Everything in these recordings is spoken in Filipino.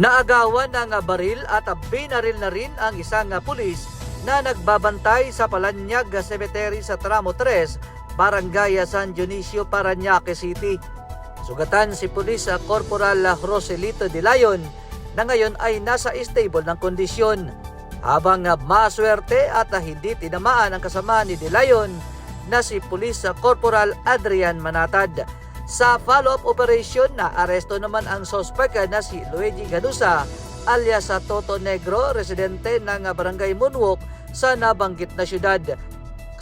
Naagawan ng baril at binaril na rin ang isang pulis na nagbabantay sa Palanyag Cemetery sa Tramo 3, Barangay San Dionisio, Parañaque City. Sugatan si Pulis Corporal Roselito de Leon na ngayon ay nasa stable ng kondisyon. Habang maswerte at hindi tinamaan ang kasama ni De Leon na si Pulis Corporal Adrian Manatad. Sa follow-up operation na aresto naman ang sospek na si Luigi Ganusa alias sa Toto Negro, residente ng Barangay Moonwalk sa nabanggit na syudad.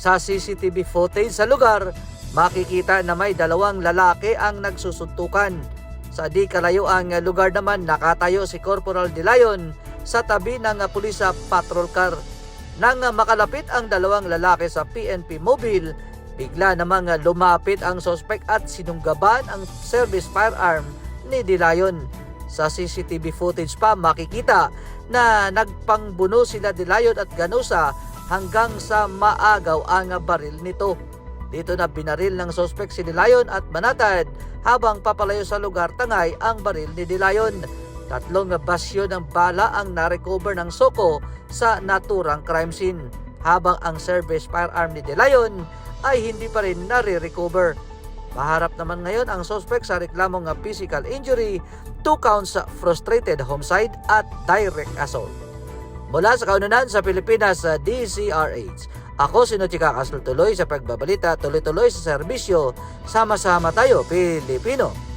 Sa CCTV footage sa lugar, makikita na may dalawang lalaki ang nagsusuntukan. Sa di kalayo ang lugar naman nakatayo si Corporal De Leon sa tabi ng pulisa patrol car. Nang makalapit ang dalawang lalaki sa PNP Mobile, bigla namang lumapit ang sospek at sinunggaban ang service firearm ni De Leon. Sa CCTV footage pa makikita na nagpangbuno sila De Leon at Ganusa hanggang sa maagaw ang baril nito. Dito na binaril ng sospek si De Leon at Manatad habang papalayo sa lugar tangay ang baril ni De Leon. Tatlong basyo ng bala ang narecover ng Soko sa naturang crime scene habang ang service firearm ni De Leon ay hindi pa rin nare-recover. Maharap naman ngayon ang suspect sa reklamong ng physical injury, two counts sa frustrated homicide at direct assault. Mula sa kaunanan sa Pilipinas sa DCRH, ako si Nochika Castle tuloy sa pagbabalita tuloy-tuloy sa serbisyo. Sama-sama tayo, Pilipino.